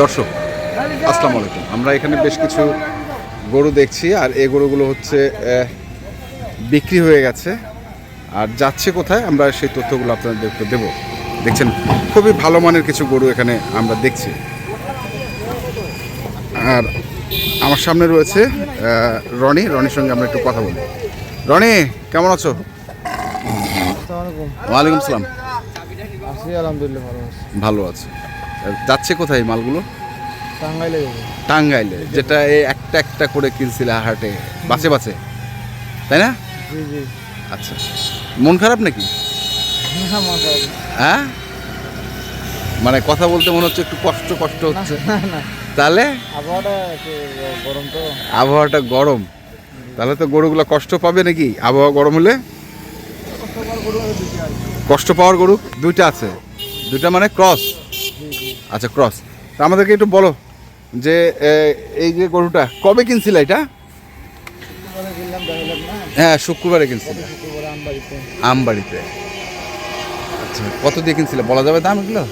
দর্শক আসসালামু আলাইকুম। আমরা এখানে বেশ কিছু গরু দেখছি আর এই গরুগুলো হচ্ছে বিক্রি হয়ে গেছে। আর যাচ্ছে কোথায় আমরা সেই তথ্যগুলো আপনাদেরকে দেবো। দেখছেন খুবই ভালো মানের কিছু গরু এখানে আমরা দেখছি। আর আমার সামনে রয়েছে রনি। রনির সঙ্গে আমরা একটু কথা বলি। রনি কেমন আছো? ওয়ালাইকুম সালাম। আলহামদুলিল্লাহ ভালো আছি। ভালো আছে। যাচ্ছে কোথায় এই মালগুলো? টাঙ্গাইলে টাঙ্গাইলে যেটা এই একটা একটা করে কিনছিলে হাটে বাসে বাসে। তাই না? আচ্ছা। মন খারাপ নাকি। হ্যাঁ? মানে কথা বলতে মনে হচ্ছে একটু কষ্ট কষ্ট হচ্ছে। তাহলে? আবহাওয়াটা গরম আবহাওয়াটা গরম। তাহলে তো গরুগুলো কষ্ট পাবে নাকি? আবহাওয়া গরম হলে? কষ্ট পাওয়ার গরু দুইটা আছে। দুইটা মানে ক্রস। আচ্ছা ক্রস তা আমাদেরকে একটু বলো যে এই যে গরুটা, কবে কিনছিলে এটা? হ্যাঁ শুক্রবারে কিনছিলে। আমবাড়িতে। আচ্ছা কত দিয়ে কিনছিলে? বলা যাবে দাম এগুলো?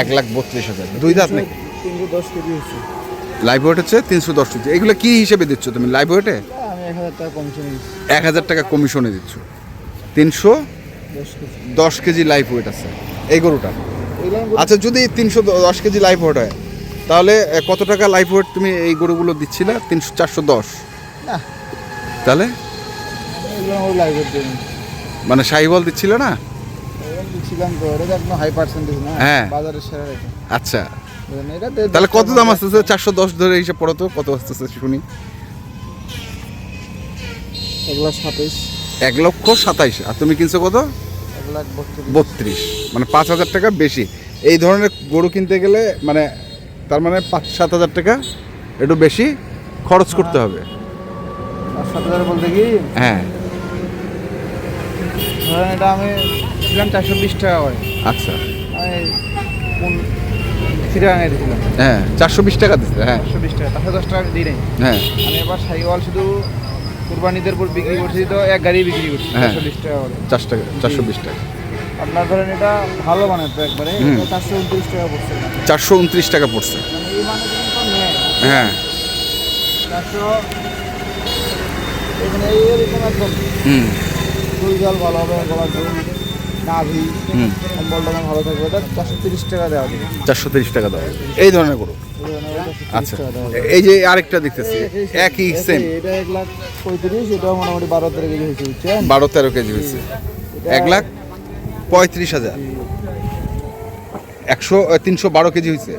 এক লাখ বত্রিশ হাজার। দুই দাঁত নাকি? হয়েছে লাইভ ওয়েট হচ্ছে তিনশো দশ কেজি। এগুলো কি হিসেবে দিচ্ছ তুমি, লাইভ ওয়েটে? এক হাজার টাকা কমিশন দিচ্ছি। তিনশো দশ কেজি লাইভ ওয়েট আছে। এই গরুটা? আচ্ছা যদি তিনশো দশ কেজি লাইফ ওয়েট হয় তাহলে কত টাকা লাইফ ওয়েট তুমি এই গরুগুলো দিচ্ছিলে? তিনশো চারশো দশ। না। তাহলে? মানে সাহিবল দিচ্ছিল না? হ্যাঁ। আচ্ছা। তাহলে কত দাম আসতেছে? চারশো দশ ধরে হিসাব পড়ো তো কত আসতেছে শুনি। এক লাখ সাতাইশ। এক লক্ষ সাতাইশ। আর তুমি কিনছো কত? বত্রিশ। মানে পাঁচ হাজার টাকা বেশি। এই ধরনের গরু কিনতে গেলে মানে তার মানে পাঁচ সাত হাজার টাকা একটু বেশি খরচ করতে হবে। সাত হাজার বলতে কি? হ্যাঁ। ধরেন এটা আমি ছিলাম চারশো বিশ টাকা করে। আচ্ছা। দিয়েছিলাম হ্যাঁ চারশো বিশ টাকা দিচ্ছে হ্যাঁ। চারশো বিশ টাকা চারশো দশ টাকা দিই। হ্যাঁ। আমি এবার সাইওয়াল শুধু কুরবানিদের উপর বিক্রি করছি তো এক গাড়ি বিক্রি করছি হ্যাঁ। চারশো টাকা চারশো টাকা চারশো বিশ টাকা। আপনার ধরেন এটা ভালো মানে তো একবারে। চারশো উনত্রিশ টাকা পড়ছে। চারশো উনত্রিশ টাকা পড়ছে। মানে মানে হ্যাঁ। চারশো এখানে এরকম একদম। হুম। ফুল জল ভালো হবে গলার জল নাভি হুম। কম্বল টম্বল ভালো থাকবে। চারশো তিরিশ টাকা দেওয়া চারশো তিরিশ টাকা দাও এই ধরনের গরু? আচ্ছা। এই যে আরেকটা দেখতেছি একই সেম এটা এক লাখ পঁয়ত্রিশ এটাও মোটামুটি বারো তেরো কেজি হয়েছে বুঝছেন? বারো তেরো কেজি হয়েছে। এক লাখ পঁয়ত্রিশ হাজার। একশো তিনশো বারো কেজি হয়েছে?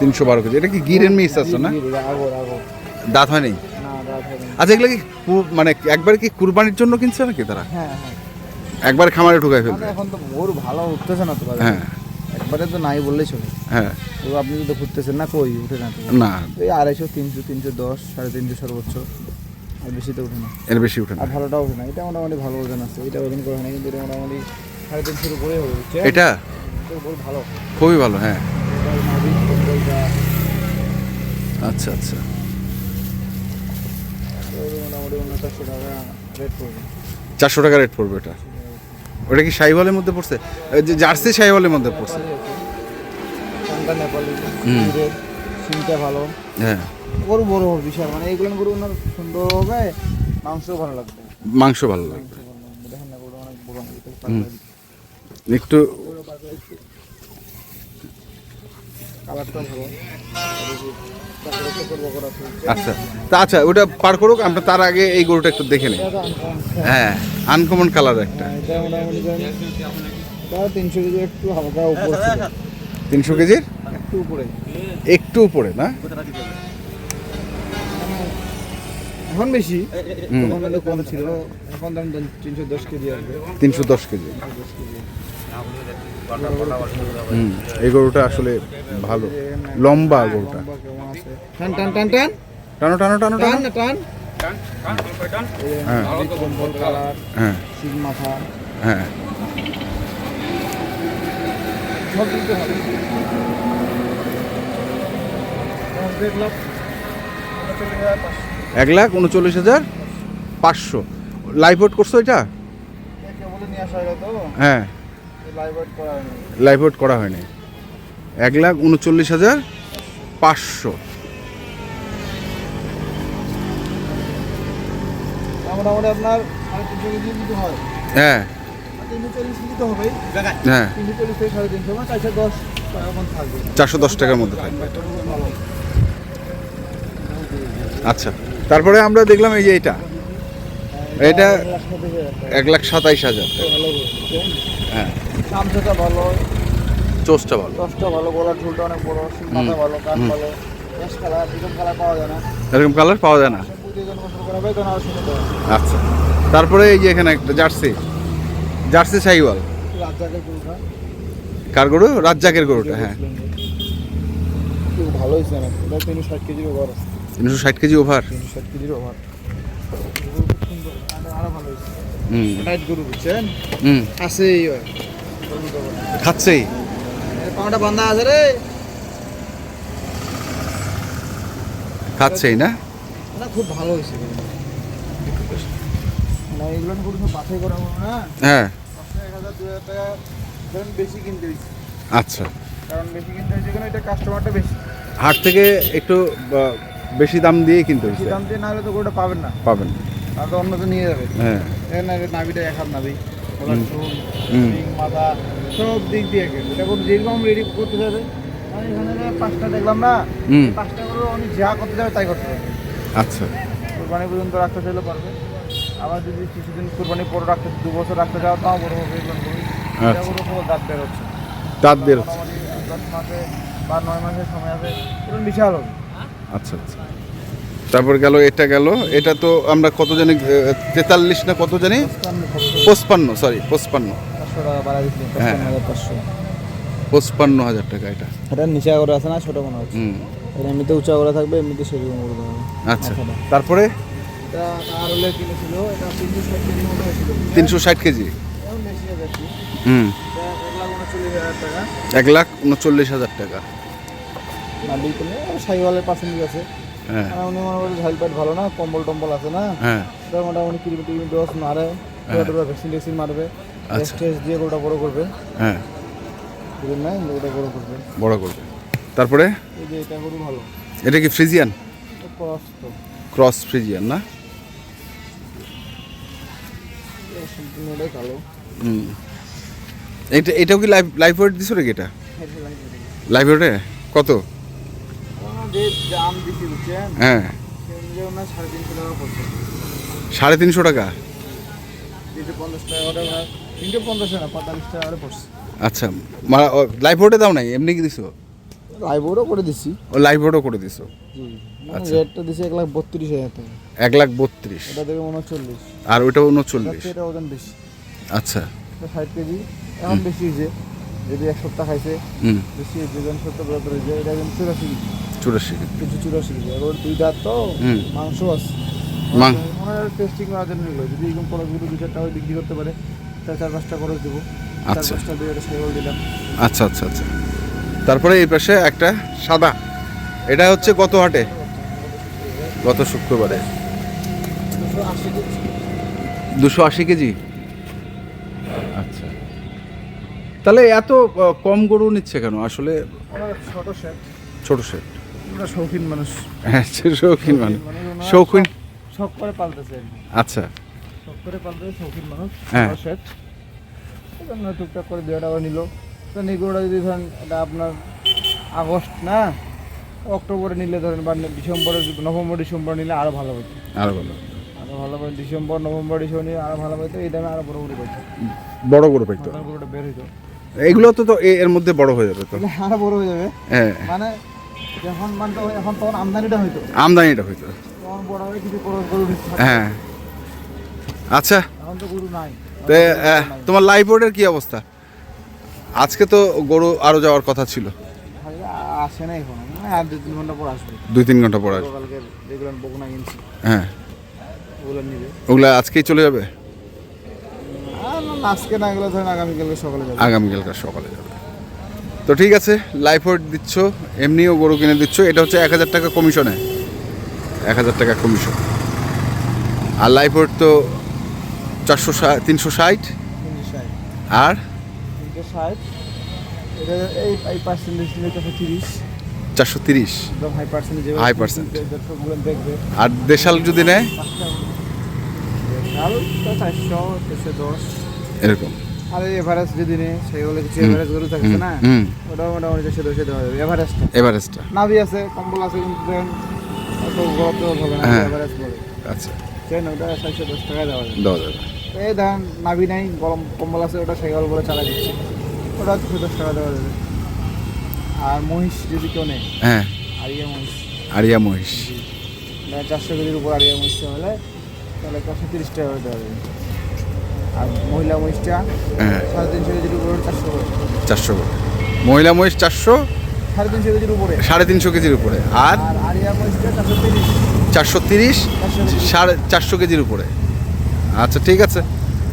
তিনশো বারো কেজি। এটা কি গিরের মিস আছে না? দাঁত হয় নাই? না রাত হবে না। আচ্ছা এগুলো কি কু- মানে একবার কি কুরবানির জন্য কিনছে নাকি তারা? হ্যাঁ হ্যাঁ। একবার খামারে ঢুকাই ফেলবে। এখন তো গরু ভালো উঠতেছে না তো হ্যাঁ। একবারে তো নাই বললেই চলে। হ্যাঁ। তো আপনি যদি ঘুরতেছেন না কই? উঠে না না। এই আড়াইশো তিনশো তিনশো দশ সাড়ে তিনশো সর্বোচ্চ। আর বেশি তো উঠে না। এর বেশি উঠে না। আর ভালোটাও ওঠে না। এটা মোটামুটি ভালো ওজন আছে। এটা ওজন করে না কিন্তু এটা মোটামুটি সাড়ে তিনশোর উপরে হবে? এটা? ভালো। খুবই ভালো হ্যাঁ। আচ্ছা আচ্ছা। উনচারশো টাকা রেট পড়বে। চারশো টাকা রেট পড়বে এটা। ওটা কি শাহিওয়ালের মধ্যে পড়ছে? জার্সি শাহিওয়ালের মধ্যে পড়ছে। হুম। ভালো। হ্যাঁ। গরু বড় হবে বিশাল মানে এইগুলো গরু ওনার সুন্দর হবে মাংসও ভালো লাগবে। মাংস ভালো লাগবে। দেখেন না গরু অনেক বড় একটু কালারটাও ভালো। আচ্ছা। তা আচ্ছা ওটা পার করুক আমরা তার আগে এই গরুটা একটু দেখে নিই। হ্যাঁ আনকমন কালার একটা। তিনশো কেজি একটু হালকা উপর তিনশো কেজির? একটু উপরে একটু উপরে না? এখন বেশি। কম ছিল এখন দাম তিনশো দশ কেজি আসবে। তিনশো দশ কেজি। এই গরুটা আসলে ভালো। লম্বা গরুটা? টান টান টান টান। টানো টানো টানো টান। টান হ্যাঁ। হ্যাঁ। হ্যাঁ। এক লাখ উনচল্লিশ হাজার পাঁচশো। লাইভ করছ এটা? হ্যাঁ। লাইভ ওয়েট করা হয়নি। আউট করা হয়নি। এক লাখ উনচল্লিশ হাজার পাঁচশো। মোটামুটি আপনার হয়। হ্যাঁ। হ্যাঁ। চারশো দশ টাকার মধ্যে থাকবে। আচ্ছা। তারপরে আমরা দেখলাম এই যে এটা। এটা এক লাখ সাতাইশ হাজার। হ্যাঁ। ভালো। ভালো। ভালো গলার অনেক বড় মাথা ভালো কান ভালো বেশ কালার এরকম কালার পাওয়া যায় না। এরকম কালার পাওয়া যায় না? আচ্ছা। তারপরে এই যে এখানে একটা জার্সি। জার্সি সাইওয়াল। কার গরু? রাজ্জাকের গরুটা হ্যাঁ। খুব ভালো হয়েছে না এটা তিনশো ষাট কেজির ওভার তিনশো ষাট কেজি ওভার তিনশো ষাট কেজির ওভার আরও ভালো হয়েছে। গরু বুঝছেন? খাচ্ছেই। বান্ধা আছে রে। খাচ্ছেই না? না খুব ভালো হয়েছে। না এগুলো গরু সব বাছাই করা না। হ্যাঁ। এক হাজার দু হাজার টাকা ধরেন বেশি কিনতে হয়েছে। আচ্ছা। কারণ বেশি কিনতে হয়েছে কেন? এটা কাস্টমারটা বেশি। হাট থেকে একটু বেশি দাম দিয়ে কিনতে হয়েছে। দাম দিয়ে না হলে তো গরুটা পাবেন না। পাবেন। আর তো অন্য নিয়ে যাবে। হ্যাঁ। দেখেন না নাভিটা এক হাত নাভি হুম। চুল মাথা সব দিক দিয়ে কোনো যেরকম রেডি করতে যাবে আমি এখানে পাঁচটা দেখলাম না পাঁচটা করে উনি যা করতে যাবে তাই করতে পারবে আচ্ছা। কোরবানি পর্যন্ত রাখতে চাইলে পারবে। আবার যদি কিছুদিন কোরবানি পরে রাখতে দু বছর রাখতে যাও তাও বড় হবে। এটা আচ্ছা। দাঁত বের হচ্ছে। দাঁত বের হচ্ছে। দশ মাসে বা নয় মাসের সময় আছে বিশাল হবে। আচ্ছা আচ্ছা। তারপর গেল এটা গেল। এটা তো আমরা কত জানি তেতাল্লিশ না কত জানি? পঁচপান্ন সরি পঁচপান্ন। হ্যাঁ। পঁচপান্ন হাজার টাকা এটা। এটা নিচা করে আছে না ছোটো মনে হচ্ছে। হুম। এটা এমনিতে উঁচা করে থাকবে এমনিতে সেরকম করে দেওয়া আচ্ছা। তারপরে? তিনশো ষাট কেজি হুম। এক লাখ উনচল্লিশ হাজার টাকা। সাইওয়ালের পার্সেন্টেজ আছে আর উনি মনে করি ঝাল পেট ভালো না কম্বল টম্বল আছে না। হ্যাঁ। এটা মোটামুটি কিলোমিটার টিমি ডোজ মারে পুরো ভ্যাকসিন ট্যাকসিন মারবে হ্যাঁ। আচ্ছা। টেস্ট দিয়ে গোটা বড় করবে। হ্যাঁ। না? ওটা বড় করবে। বড় করবে। তারপরে? এই যে এটা গরু ভালো। এটা কি ফ্রিজিয়ান? ক্রস তো। ক্রস ফ্রিজিয়ান না? কালো। হুম। এটা এটাও কি লাইভ লাইভ ওয়েট দিছো নাকি এটা? লাইভ ওয়েটে কত? যে দাম দিচ্ছি বুঝছেন হ্যাঁ। সাড়ে তিনশো টাকা আচ্ছা লাইভ ওয়েটে দাও নাই? এমনি কি দিছো? লাইবোর্ডও করে দিচ্ছি ও লাইভ ওয়েটও করে দিছো? আচ্ছা। রেটটা দিছি এক লাখ বত্রিশ হাজার টাকা। এক লাখ বত্রিশ। এটা থেকে মনে হয় চল্লিশ। আর ওইটা উনচল্লিশ। এটা ওজন বেশি। আচ্ছা। ষাট কেজি। এখন বেশি হয়েছে। যদি এক সপ্তাহ খাইছে বেশি হয়েছে যখন সত্তর বছর হয়েছে এটা কিন্তু চুরাশি কেজি। চুরাশি। কিছু চুরাশি কেজি। ওর দুই দাঁত তো। মাংস আছে। টেস্টিং করার জন্য নিলো যদি এরকম খরচগুলো দু চার টাকা বিক্রি করতে পারে তাহলে চার পাঁচটা খরচ দেবো। চার আচ্ছা। পাঁচটা দিয়ে একটা সাইকেল দিলাম। আচ্ছা আচ্ছা আচ্ছা। তারপরে এই পাশে একটা সাদা। এটা হচ্ছে গত হাটে। গত শুক্রবারে। দুশো আশি কেজি। কেজি আচ্ছা। তাহলে এত কম গরু নিচ্ছে কেন? আসলে ছোট সেট ছোট সেট আমরা শৌখিন মানুষ। সে শৌখিন মানে শৌখিন শখ- করে পালতেছে আচ্ছা। শখ করে পালতেছে শৌখিন মানুষ হ্যাঁ। সেট এজন্য টুকটাক করে দুই টাকা নিল। তো নিগুড়া যদি ধরেন এটা আপনার আগস্ট না অক্টোবরে নিলে ধরেন বা ডিসেম্বরে নভেম্বর ডিসেম্বর নিলে আরও ভালো হতো আরও ভালো আরও ভালো হবে ডিসেম্বর নভেম্বর ডিসেম্বর নিলে আরও ভালো হতো এই দামে আরও বড় বড় পাইতো। বড় গরু পাইতো? নতুন গরুটা বের হইতো। এগুলো তো তো এর মধ্যে বড় হয়ে যাবে তো। আরও বড় হয়ে যাবে। হ্যাঁ। মানে যখন মানে এখন তখন আমদানিটা হইতো। আমদানিটা হইতো। তখন বড় হয়ে কিছু গরু গরু হ্যাঁ। আচ্ছা। এখন তো গরু নাই। তো তোমার লাইফ বোর্ডের কি অবস্থা? আজকে তো গরু আরও যাওয়ার কথা ছিল। তাহলে আ- আসে না এখন। মানে আর তিন ঘণ্টা পর আসবে। দুই তিন ঘণ্টা পর আসবে। কালকে যেগুলো বকুনা কিনছি। হ্যাঁ। ওগুলো নিবে। ওগুলা আজকেই চলে যাবে? আজকে না গেলে ধরেন আগামীকালকে সকালে যাবে। আগামীকালকার সকালে যাবে। তো ঠিক আছে লাইফ ওয়েট দিচ্ছ এমনিও গরু কিনে দিচ্ছ এটা হচ্ছে এক হাজার টাকা কমিশনে। এক হাজার টাকা কমিশন। আর লাইফ ওয়েট তো চারশো তিনশো ষাট। আর? চারশো তিরিশ। হাই দেখবে আর দেশাল যদি নেয়? এরকম। আর এভারেজ যদি নেই সেগুলো কিছু এভারেজ গরু থাকছে না ওটাও মোটামুটি দেড়শো দশে দেওয়া যাবে। এভারেস্টটা নাভি আছে কম্বল আছে কিন্তু দেখেন অত গরম তো হবে না হ্যাঁ। এভারেজ বলে। আচ্ছা। চেন ওটা চারশো দশ টাকা দেওয়া যাবে। দেওয়া যাবে। এই ধান নাভি নাই গরম কম্বল আছে ওটা সাইকেল বলে চালা দিচ্ছে। ওটা দুশো দশ টাকা দেওয়া যাবে। আর মহিষ যদি কেউ নেয় হ্যাঁ। আরিয়া মহিষ। আরিয়া মহিষ। মানে চারশো কেজির উপর আরিয়া মহিষটা হলে তাহলে চারশো তিরিশ টাকা দেওয়া যাবে। আর মহিলা মহিষটা হ্যাঁ। সাড়ে তিনশো কেজির উপরে চারশো চারশো করে। মহিলা মহিষ চারশো? সাড়ে তিনশো কেজির উপরে। সাড়ে তিনশো কেজির উপরে। আর? আর আরিয়া মহিষটা চারশো তিরিশ। সাড়ে চারশো কেজির উপরে। আচ্ছা ঠিক আছে।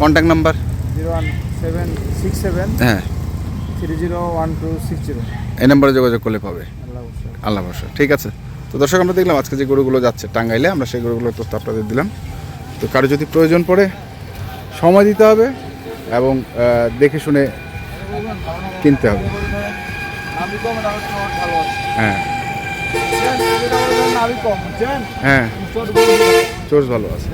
Contact number zero one seven six seven হ্যাঁ। Three zero one two six zero. এই নাম্বারে যোগাযোগ করলে পাবে। আল্লাহ ভরসা ঠিক আছে। তো দর্শক আমরা দেখলাম আজকে যে গরুগুলো যাচ্ছে টাঙ্গাইলে আমরা সেই গরুগুলোর তথ্য আপনাদের দিলাম। তো কারও যদি প্রয়োজন পড়ে সময় দিতে হবে এবং দেখে শুনে কিনতে হবে। হ্যাঁ। হ্যাঁ। চোর ভালো আছে।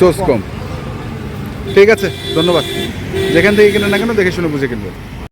চোস কম। ঠিক আছে, ধন্যবাদ। যেখান থেকে কিনে না কেন, দেখে শুনে বুঝে কিনবেন।